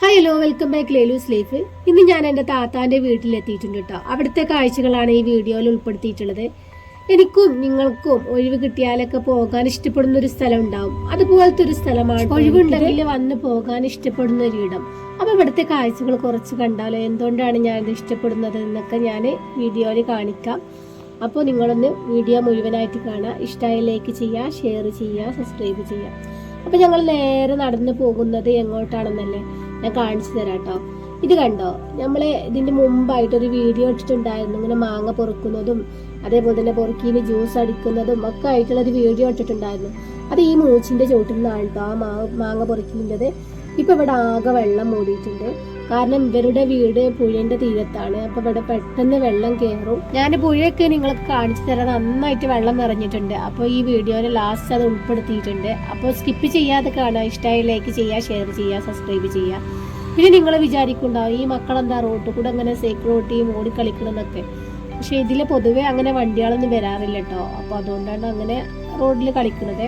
Hi hello welcome back Lelu's life ഇന്ന് ഞാൻ എന്റെ താത്താന്റെ വീട്ടിലെത്തിയിട്ടുണ്ട് കേട്ടോ അവിടുത്തെ കാഴ്ചകളാണ് ഈ വീഡിയോയിൽ ഉൾപ്പെടുത്തിയിട്ടുള്ളത്. എനിക്കും നിങ്ങൾക്കും ഒഴിവ് കിട്ടിയാലൊക്കെ പോകാൻ ഇഷ്ടപ്പെടുന്ന ഒരു സ്ഥലം ഉണ്ടാവും അതുപോലത്തെ ഒരു സ്ഥലമാണ് ഒഴിവുണ്ടെങ്കിൽ വന്ന് പോകാൻ ഇഷ്ടപ്പെടുന്ന ഒരു ഇടം. അപ്പൊ ഇവിടുത്തെ കാഴ്ചകൾ കുറച്ച് കണ്ടാലോ? എന്തുകൊണ്ടാണ് ഞാൻ ഇത് ഇഷ്ടപ്പെടുന്നത് എന്നൊക്കെ ഞാൻ വീഡിയോയിൽ കാണിക്കാം. അപ്പോൾ നിങ്ങളൊന്ന് വീഡിയോ മുഴുവനായിട്ട് കാണുക. ഇഷ്ടമായ ലൈക്ക് ചെയ്യുക ഷെയർ ചെയ്യുക സബ്സ്ക്രൈബ് ചെയ്യുക. അപ്പോൾ ഞങ്ങൾ നേരെ നടന്നു പോകുന്നത് എങ്ങോട്ടാണെന്നല്ലേ ഞാൻ കാണിച്ചു തരാം കേട്ടോ ഇത് കണ്ടോ? നമ്മൾ ഇതിന്റെ മുമ്പായിട്ട് ഒരു വീഡിയോ ഇട്ടിട്ടുണ്ടായിരുന്നു. ഇങ്ങനെ മാങ്ങ പൊറുക്കുന്നതും അതേപോലെ തന്നെ പൊറുക്കീന് ജ്യൂസ് അടിക്കുന്നതും ഒക്കെ ആയിട്ടുള്ള ഒരു വീഡിയോ ഇട്ടിട്ടുണ്ടായിരുന്നു. അത് ഈ മൂച്ചിന്റെ ചോട്ടിൽ നിന്നാണ് കേട്ടോ ആ മാങ്ങ മാങ്ങ പൊറുക്കിന്റെത്. ഇപ്പൊ ഇവിടെ ആകെ വെള്ളം മൂടിയിട്ടുണ്ട്. കാരണം ഇവരുടെ വീട് പുഴയുടെ തീരത്താണ്. അപ്പം ഇവിടെ പെട്ടെന്ന് വെള്ളം കയറും ഞാൻ പുഴയൊക്കെ നിങ്ങൾക്ക് കാണിച്ചു തരാൻ നന്നായിട്ട് വെള്ളം നിറഞ്ഞിട്ടുണ്ട്. അപ്പോൾ ഈ വീഡിയോയിൽ ലാസ്റ്റ് അത് ഉൾപ്പെടുത്തിയിട്ടുണ്ട്. അപ്പോൾ സ്കിപ്പ് ചെയ്യാതെ കാണാം ഇഷ്ടമായി ലൈക്ക് ചെയ്യുക ഷെയർ ചെയ്യുക സബ്സ്ക്രൈബ് ചെയ്യുക. പിന്നെ നിങ്ങൾ വിചാരിക്കുന്നുണ്ടാവും ഈ മക്കളെന്താ റോട്ടിൽ കൂടെ അങ്ങനെ സൈക്കിൾ ഓട്ടിയും ഓടി കളിക്കണമെന്നൊക്കെ പക്ഷേ ഇതിൽ പൊതുവെ അങ്ങനെ വണ്ടികളൊന്നും വരാറില്ല കേട്ടോ അപ്പോൾ അതുകൊണ്ടാണ് അങ്ങനെ റോഡിൽ കളിക്കുന്നത്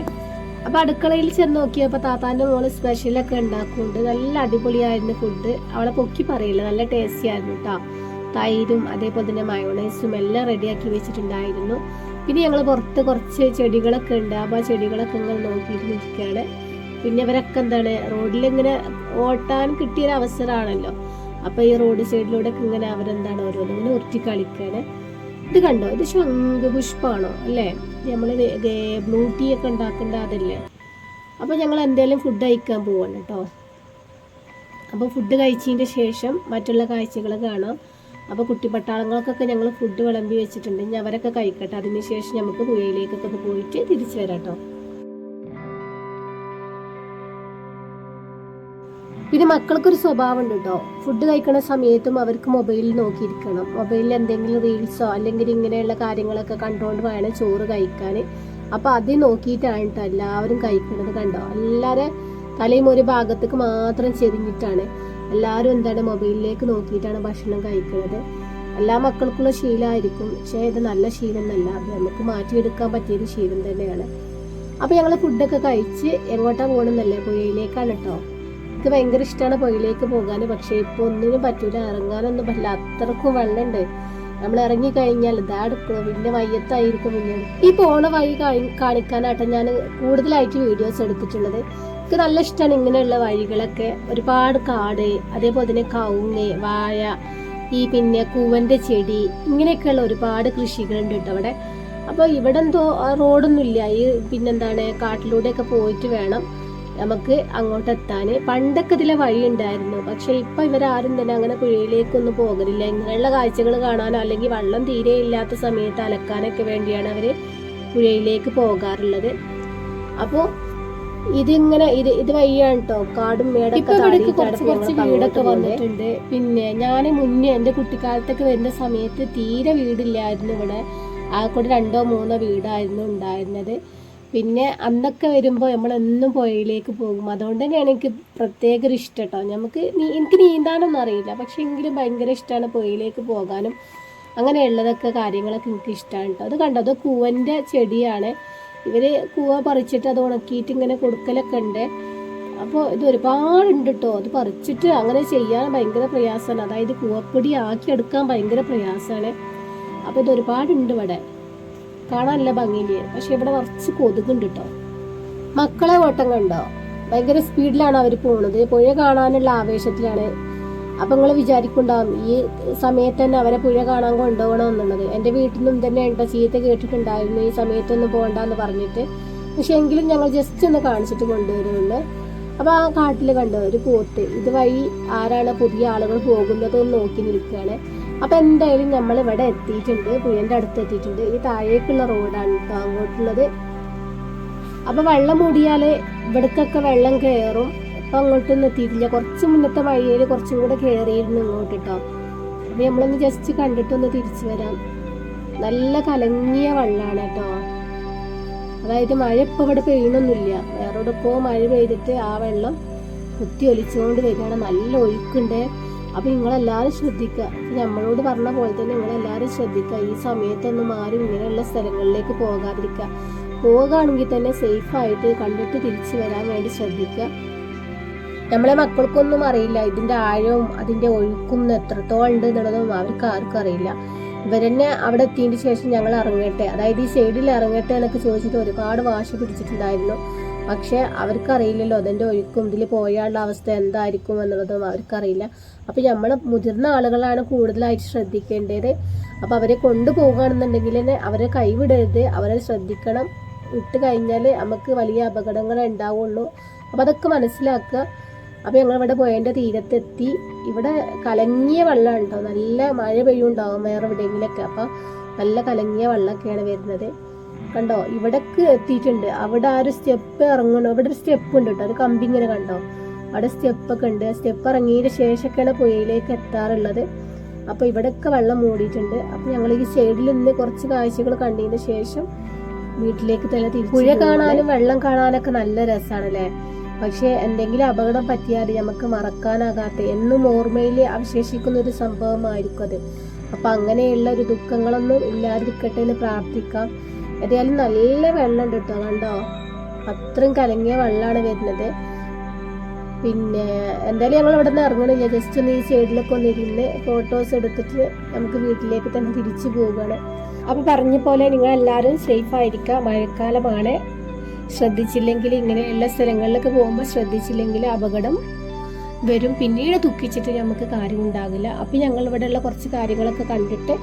അപ്പൊ അടുക്കളയിൽ ചെന്ന് നോക്കിയപ്പോ താത്താന്റെ മോൾ സ്പെഷ്യലൊക്കെ ഉണ്ടാക്കുന്നുണ്ട്. നല്ല അടിപൊളിയായിരുന്നു ഫുഡ് അവളെ പൊക്കി പറയില്ല. നല്ല ടേസ്റ്റി ആയിരുന്നു കേട്ടോ തൈരും അതേപോലെ തന്നെ മയോണൈസും എല്ലാം റെഡിയാക്കി വെച്ചിട്ടുണ്ടായിരുന്നു. പിന്നെ ഞങ്ങൾ പുറത്ത് കുറച്ച് ചെടികളൊക്കെ ഉണ്ട്. അപ്പോൾ ആ ചെടികളൊക്കെ ഇങ്ങനെ നോക്കിയിട്ട് നിൽക്കുകയാണ് പിന്നെ ഇവരൊക്കെ എന്താണ് റോഡിൽ ഇങ്ങനെ ഓട്ടാൻ കിട്ടിയൊരു അവസരമാണല്ലോ. അപ്പൊ ഈ റോഡ് സൈഡിലൂടെ ഒക്കെ ഇങ്ങനെ അവരെന്താണ് ഓരോന്നും ഇങ്ങനെ ഉരുട്ടി കളിക്കാണ്. ഇത് കണ്ടോ? ഇത് ശംഖുപുഷ്പമാണോ അല്ലേ? നമ്മൾ ബ്ലൂ ടീ ഒക്കെ ഉണ്ടാക്കേണ്ട അതല്ലേ? അപ്പോൾ ഞങ്ങൾ എന്തെങ്കിലും ഫുഡ് കഴിക്കാൻ പോവാണ് കേട്ടോ അപ്പോൾ ഫുഡ് കഴിച്ചതിന്റെ ശേഷം മറ്റുള്ള കാഴ്ചകൾ കാണാം. അപ്പോൾ കുട്ടിപ്പട്ടാളങ്ങൾക്കൊക്കെ ഞങ്ങൾ ഫുഡ് വിളമ്പി വെച്ചിട്ടുണ്ട്. ഇനി അവരൊക്കെ കഴിക്കട്ടെ. അതിന് ശേഷം നമുക്ക് പുഴയിലേക്കൊക്കെ പോയിട്ട് തിരിച്ചു വരാം കേട്ടോ പിന്നെ മക്കൾക്കൊരു സ്വഭാവം ഉണ്ട് കേട്ടോ ഫുഡ് കഴിക്കുന്ന സമയത്തും അവർക്ക് മൊബൈലിൽ നോക്കിയിരിക്കണം. മൊബൈലിൽ എന്തെങ്കിലും റീൽസോ അല്ലെങ്കിൽ ഇങ്ങനെയുള്ള കാര്യങ്ങളൊക്കെ കണ്ടുകൊണ്ട് വേണം ചോറ് കഴിക്കാൻ അപ്പോൾ അത് നോക്കിയിട്ടാണ് എല്ലാവരും കഴിക്കുന്നത് കണ്ടോ. എല്ലാവരും തലയും ഒരു ഭാഗത്തേക്ക് മാത്രം ചെരിഞ്ഞിട്ടാണ്. എല്ലാവരും എന്താണ് മൊബൈലിലേക്ക് നോക്കിയിട്ടാണ് ഭക്ഷണം കഴിക്കുന്നത് എല്ലാ മക്കൾക്കുള്ള ശീലമായിരിക്കും പക്ഷേ ഇത് നല്ല ശീലമൊന്നല്ല. നമുക്ക് മാറ്റിയെടുക്കാൻ പറ്റിയൊരു ശീലം തന്നെയാണ്. അപ്പോൾ ഞങ്ങൾ ഫുഡൊക്കെ കഴിച്ച് എങ്ങോട്ടാ പോകണമെന്നല്ലേ പുഴയിലേക്കാണ് കേട്ടോ എനിക്ക് ഭയങ്കര ഇഷ്ടമാണ് പുഴയിലേക്ക് പോകാൻ പക്ഷേ ഇപ്പോൾ ഒന്നിനും പറ്റൂല. ഇറങ്ങാനൊന്നും പറ്റില്ല. അത്രക്കും വെള്ളമുണ്ട് നമ്മൾ ഇറങ്ങി കഴിഞ്ഞാൽ ഇതാ എടുക്കണം. പിന്നെ വയ്യത്തായിരിക്കും പിന്നെ ഈ പോണ വഴി കാണി- കാണിക്കാനാട്ടോ ഞാൻ കൂടുതലായിട്ട് വീഡിയോസ് എടുത്തിട്ടുള്ളത്. എനിക്ക് നല്ല ഇഷ്ടമാണ് ഇങ്ങനെയുള്ള വഴികളൊക്കെ. ഒരുപാട് കാട് അതേപോലെ തന്നെ കവുങ്ങ് വാഴ ഈ പിന്നെ കൂവന്റെ ചെടി ഇങ്ങനെയൊക്കെയുള്ള ഒരുപാട് കൃഷികളുണ്ട് കേട്ടോ അവിടെ. അപ്പോൾ ഇവിടെ എന്തോ റോഡൊന്നും റോഡൊന്നുമില്ല. ഈ പിന്നെന്താണ് കാട്ടിലൂടെയൊക്കെ പോയിട്ട് വേണം. നമുക്ക് അങ്ങോട്ട് എത്താൻ പണ്ടൊക്കെ ഇതിലെ വഴി ഉണ്ടായിരുന്നു പക്ഷെ ഇപ്പൊ ഇവരാരും തന്നെ അങ്ങനെ പുഴയിലേക്കൊന്നും പോകലില്ല. ഇങ്ങനെയുള്ള കാഴ്ചകൾ കാണാനോ അല്ലെങ്കിൽ വെള്ളം തീരെ ഇല്ലാത്ത സമയത്ത് അലക്കാനൊക്കെ വേണ്ടിയാണ് അവർ പുഴയിലേക്ക് പോകാറുള്ളത്. അപ്പോ ഇതിങ്ങനെ ഇത് ഇത് വഴിയാണ് കേട്ടോ കാടും മേടൊക്കെ താണ്ടിയിട്ടാണ് ഇപ്പൊ വീടൊക്കെ വന്നിട്ടുണ്ട്. പിന്നെ ഞാൻ മുന്നേ എന്റെ കുട്ടിക്കാലത്തൊക്കെ വരുന്ന സമയത്ത് തീരെ വീടില്ലായിരുന്നു ഇവിടെ. ആ കൂടെ രണ്ടോ മൂന്നോ വീടായിരുന്നു ഉണ്ടായിരുന്നത്. പിന്നെ അന്നൊക്കെ വരുമ്പോൾ നമ്മൾ എന്നും പുഴയിലേക്ക് പോകും. അതുകൊണ്ട് തന്നെയാണ് എനിക്ക് പ്രത്യേക ഒരു ഇഷ്ടം കേട്ടോ നമുക്ക് എനിക്ക് നീന്താനൊന്നും അറിയില്ല. പക്ഷെ എങ്കിലും ഭയങ്കര ഇഷ്ടമാണ് പുഴയിലേക്ക് പോകാനും അങ്ങനെയുള്ളതൊക്കെ കാര്യങ്ങളൊക്കെ എനിക്ക് ഇഷ്ടമാണ് കേട്ടോ അത് കണ്ടോ? അത് കൂവന്റെ ചെടിയാണ്. ഇവർ കൂവ പറിച്ചിട്ട് അത് ഉണക്കിയിട്ട് ഇങ്ങനെ കൊടുക്കലൊക്കെ ഉണ്ട്. അപ്പോൾ ഇത് ഒരുപാടുണ്ട് കേട്ടോ അത് പറിച്ചിട്ട് അങ്ങനെ ചെയ്യാൻ ഭയങ്കര പ്രയാസമാണ്. അതായത് കൂവപ്പൊടി ആക്കി എടുക്കാൻ ഭയങ്കര പ്രയാസമാണ്. അപ്പോൾ ഇത് ഒരുപാടുണ്ട് ഇവിടെ. കാണാൻ നല്ല ഭംഗിയില്ലേ? പക്ഷെ ഇവിടെ കുറച്ച് കൊതുകുണ്ട് കേട്ടോ മക്കളെ ഓട്ടം കണ്ടോ? ഭയങ്കര സ്പീഡിലാണ് അവർ പോണത്. പുഴ കാണാനുള്ള ആവേശത്തിലാണ്. അപ്പൊ നിങ്ങൾ വിചാരിക്കുണ്ടാവും ഈ സമയത്ത് തന്നെ അവരെ പുഴ കാണാൻ കൊണ്ടുപോകണം എന്നുള്ളത്. എന്റെ വീട്ടിൽ നിന്നും തന്നെ ഉണ്ടോ ചീത്ത കേട്ടിട്ടുണ്ടായിരുന്നു ഈ സമയത്തൊന്നും പോകണ്ടെന്ന് പറഞ്ഞിട്ട്. പക്ഷെ എങ്കിലും ഞങ്ങൾ ജസ്റ്റ് ഒന്ന് കാണിച്ചിട്ട് കൊണ്ടുവരുന്നുണ്ട് അപ്പൊ ആ കാട്ടിൽ കണ്ടോ ഒരു പോത്ത്. ഇതുവഴി ആരാണ് പുതിയ ആളുകൾ പോകുന്നത് എന്ന് നോക്കി നിൽക്കുകയാണ്. അപ്പൊ എന്തായാലും നമ്മൾ ഇവിടെ എത്തിയിട്ടുണ്ട് പുഴന്റെ അടുത്ത് എത്തിയിട്ടുണ്ട്. ഈ താഴേക്കുള്ള റോഡാണ് കേട്ടോ അങ്ങോട്ടുള്ളത്. അപ്പൊ വെള്ളം മൂടിയാൽ ഇവിടക്കൊക്കെ വെള്ളം കയറും അപ്പൊ അങ്ങോട്ടൊന്നും എത്തിയിട്ടില്ല. കുറച്ച് മുന്നത്തെ വഴിയിൽ കുറച്ചും കൂടെ കയറിയിരുന്നു ഇങ്ങോട്ട് കേട്ടോ അപ്പൊ നമ്മളൊന്ന് ജസ്റ്റ് കണ്ടിട്ടൊന്ന് തിരിച്ചു വരാം. നല്ല കലങ്ങിയ വെള്ളമാണ് കേട്ടോ അതായത് മഴ ഇപ്പൊ ഇവിടെ പെയ്യണമൊന്നുമില്ല വേറെ ഇപ്പോ മഴ പെയ്തിട്ട് ആ വെള്ളം കുത്തി ഒലിച്ചുകൊണ്ട് വരികയാണ്. നല്ല ഒഴുക്കുണ്ട്. അപ്പൊ നിങ്ങളെല്ലാവരും ശ്രദ്ധിക്കുക നമ്മളോട് പറഞ്ഞ പോലെ തന്നെ നിങ്ങളെല്ലാവരും ശ്രദ്ധിക്കുക ഈ സമയത്തൊന്നും ആരും ഇങ്ങനെയുള്ള സ്ഥലങ്ങളിലേക്ക് പോകാതിരിക്കുക പോകുകയാണെങ്കിൽ തന്നെ സേഫ് ആയിട്ട് കണ്ടിട്ട് തിരിച്ചു വരാൻ വേണ്ടി ശ്രദ്ധിക്കുക നമ്മളെ മക്കൾക്കൊന്നും അറിയില്ല. ഇതിന്റെ ആഴവും അതിന്റെ ഒഴുക്കും എത്രത്തോളം ഉണ്ട് എന്നുള്ളതും അവർക്ക് ആർക്കും അറിയില്ല. ഇവരെന്നെ അവിടെ എത്തിയതിന് ശേഷം ഞങ്ങൾ ഇറങ്ങട്ടെ. അതായത് ഈ സൈഡിൽ ഇറങ്ങട്ടെ എന്നൊക്കെ ചോദിച്ചിട്ട് ഒരുപാട് വാശി പിടിച്ചിട്ടുണ്ടായിരുന്നു. പക്ഷെ അവർക്കറിയില്ലല്ലോ അതിന്റെ ഒഴുക്കും ഇതിൽ പോയാലുള്ള അവസ്ഥ എന്തായിരിക്കും എന്നുള്ളതും അവർക്കറിയില്ല. അപ്പോൾ നമ്മൾ മുതിർന്ന ആളുകളാണ് കൂടുതലായിട്ട് ശ്രദ്ധിക്കേണ്ടത്. അപ്പോൾ അവരെ കൊണ്ടുപോകുകയാണെന്നുണ്ടെങ്കിൽ തന്നെ അവരെ കൈവിടരുത് അവരെ ശ്രദ്ധിക്കണം. ഇട്ട് കഴിഞ്ഞാൽ നമുക്ക് വലിയ അപകടങ്ങൾ ഉണ്ടാവുള്ളൂ. അപ്പം അതൊക്കെ മനസ്സിലാക്കുക. അപ്പോൾ ഞങ്ങൾ ഇവിടെ പോയതിന്റെ തീരത്തെത്തി. ഇവിടെ കലങ്ങിയ വെള്ളം ഉണ്ടാവും നല്ല മഴ പെയ്യുണ്ടാവും വേറെ എവിടെയെങ്കിലൊക്കെ. അപ്പം നല്ല കലങ്ങിയ വെള്ളമൊക്കെയാണ് വരുന്നത്. കണ്ടോ? ഇവിടേക്ക് എത്തിയിട്ടുണ്ട്. അവിടെ ആ ഒരു സ്റ്റെപ്പ് ഇറങ്ങണോ? അവിടെ ഒരു സ്റ്റെപ്പ് ഉണ്ട് കേട്ടോ. അത് കമ്പി ഇങ്ങനെ കണ്ടോ? അവിടെ സ്റ്റെപ്പൊക്കെ ഉണ്ട്. സ്റ്റെപ്പ് ഇറങ്ങിയതിന് ശേഷമൊക്കെയാണ് പുഴയിലേക്ക് എത്താറുള്ളത്. അപ്പോൾ ഇവിടെയൊക്കെ വെള്ളം മൂടിയിട്ടുണ്ട്. അപ്പോൾ ഞങ്ങൾ ഈ സൈഡിൽ നിന്ന് കുറച്ച് കാഴ്ചകൾ കണ്ടതിന് ശേഷം വീട്ടിലേക്ക് തന്നെ തിരിച്ചു പുഴ കാണാനും വെള്ളം കാണാനൊക്കെ നല്ല രസമാണ് രസമാണല്ലേ പക്ഷെ എന്തെങ്കിലും അപകടം പറ്റിയാൽ നമുക്ക് മറക്കാനാകാത്ത എന്നും ഓർമ്മയിൽ അവശേഷിക്കുന്ന ഒരു സംഭവമായിരിക്കും അത്. അപ്പൊ അങ്ങനെയുള്ള ഒരു ദുഃഖങ്ങളൊന്നും ഇല്ലാതിരിക്കട്ടെ എന്ന് പ്രാർത്ഥിക്കാം. ഏതായാലും നല്ല വെള്ളം ഉണ്ട് കേട്ടോ കണ്ടോ? അത്രയും കലങ്ങിയ വെള്ളമാണ് വരുന്നത്. പിന്നെ എന്തായാലും ഞങ്ങൾ ഇവിടെ നിന്ന് ഇറങ്ങണില്ല. ജസ്റ്റ് ഒന്ന് ഈ സൈഡിലൊക്കെ ഒന്ന് ഇരുന്ന് ഫോട്ടോസ് എടുത്തിട്ട് നമുക്ക് വീട്ടിലേക്ക് തന്നെ തിരിച്ചു പോവുകയാണ്. അപ്പൊ പറഞ്ഞ പോലെ നിങ്ങൾ എല്ലാവരും സേഫ് ആയിരിക്കുക. മഴക്കാലമാണ്. ശ്രദ്ധിച്ചില്ലെങ്കിൽ ഇങ്ങനെയുള്ള സ്ഥലങ്ങളിലൊക്കെ പോകുമ്പോൾ ശ്രദ്ധിച്ചില്ലെങ്കിൽ അപകടം വരും. പിന്നീട് ദുഃഖിച്ചിട്ട് നമുക്ക് കാര്യം ഉണ്ടാകില്ല. അപ്പം ഞങ്ങൾ ഇവിടെയുള്ള കുറച്ച് കാര്യങ്ങളൊക്കെ കണ്ടിട്ട്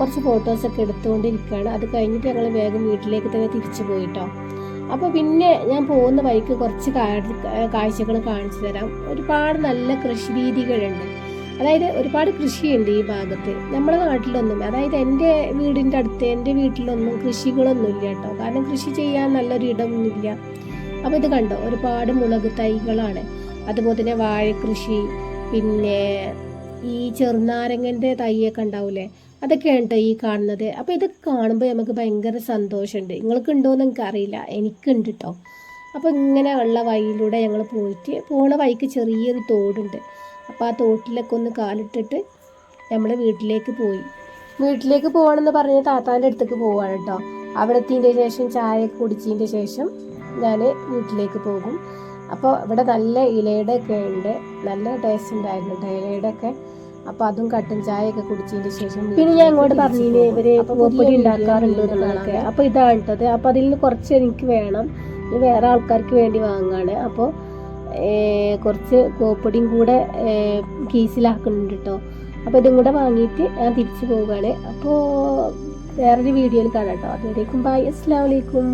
കുറച്ച് ഫോട്ടോസൊക്കെ എടുത്തുകൊണ്ടിരിക്കുകയാണ്. അത് കഴിഞ്ഞിട്ട് ഞങ്ങൾ വേഗം വീട്ടിലേക്ക് തന്നെ തിരിച്ചു പോയിട്ടോ. അപ്പോൾ പിന്നെ ഞാൻ പോകുന്ന വഴിക്ക് കുറച്ച് കാഴ്ചകൾ കാണിച്ചു തരാം. ഒരുപാട് നല്ല കൃഷി രീതികളുണ്ട്. അതായത് ഒരുപാട് കൃഷിയുണ്ട് ഈ ഭാഗത്ത്. നമ്മുടെ നാട്ടിലൊന്നും അതായത് എന്റെ വീടിന്റെ അടുത്ത് എന്റെ വീട്ടിലൊന്നും കൃഷികളൊന്നും ഇല്ല കേട്ടോ. കാരണം കൃഷി ചെയ്യാൻ നല്ലൊരു ഇടമൊന്നുമില്ല. അപ്പോൾ ഇത് കണ്ടോ? ഒരുപാട് മുളക് തൈകളാണ്. അതുപോലെ തന്നെ വാഴക്കൃഷി പിന്നെ ഈ ചെറുനാരങ്ങന്റെ തൈയൊക്കെ ഉണ്ടാവില്ലേ അതൊക്കെയാണ് കേട്ടോ ഈ കാണുന്നത്. അപ്പോൾ ഇതൊക്കെ കാണുമ്പോൾ നമുക്ക് ഭയങ്കര സന്തോഷമുണ്ട്. നിങ്ങൾക്ക് ഉണ്ടോയെന്ന് എനിക്ക് അറിയില്ല എനിക്കുണ്ട് കേട്ടോ അപ്പോൾ ഇങ്ങനെ ഉള്ള വഴിയിലൂടെ ഞങ്ങൾ പോയിട്ട് പോണ വഴിക്ക് ചെറിയൊരു തോടുണ്ട്. അപ്പോൾ ആ തോട്ടിലൊക്കെ ഒന്ന് കാലിട്ടിട്ട് നമ്മൾ വീട്ടിലേക്ക് പോയി. വീട്ടിലേക്ക് പോകണമെന്ന് പറഞ്ഞ് താത്താന്റെ അടുത്തേക്ക് പോവാണ് കേട്ടോ അവിടെ എത്തിയതിന്റെ ശേഷം ചായ കുടിച്ചതിന്റെ ശേഷം ഞാൻ വീട്ടിലേക്ക് പോകും. അപ്പോൾ ഇവിടെ നല്ല ഇലയുടെ ഒക്കെ ഉണ്ട്. നല്ല ടേസ്റ്റ് ഉണ്ടായിരുന്നു കേട്ടോ ഇലയുടെ ഒക്കെ അപ്പോൾ അതും കട്ടൻ ചായ ഒക്കെ കുടിച്ചതിന്റെ ശേഷം പിന്നെ ഞാൻ ഇങ്ങോട്ട് പറഞ്ഞില്ലേ ഇവർ പൂപ്പൊടി ഉണ്ടാക്കാറുണ്ട് എന്നുള്ളതൊക്കെ അപ്പോൾ ഇതാണ് കേട്ടത് അപ്പോൾ അതിൽ നിന്ന് കുറച്ച് എനിക്ക് വേണം. വേറെ ആൾക്കാർക്ക് വേണ്ടി വാങ്ങാണ്. അപ്പോൾ കുറച്ച് കോപ്പൊടിയും കൂടെ കീസിലാക്കുന്നുണ്ട് കേട്ടോ അപ്പോൾ ഇതും കൂടെ വാങ്ങിയിട്ട് ഞാൻ തിരിച്ചു പോവുകയാണ്. അപ്പോൾ വേറൊരു വീഡിയോയിൽ കാണാം കേട്ടോ അതുവരേക്കും ബൈ അസ്സാം വലൈക്കും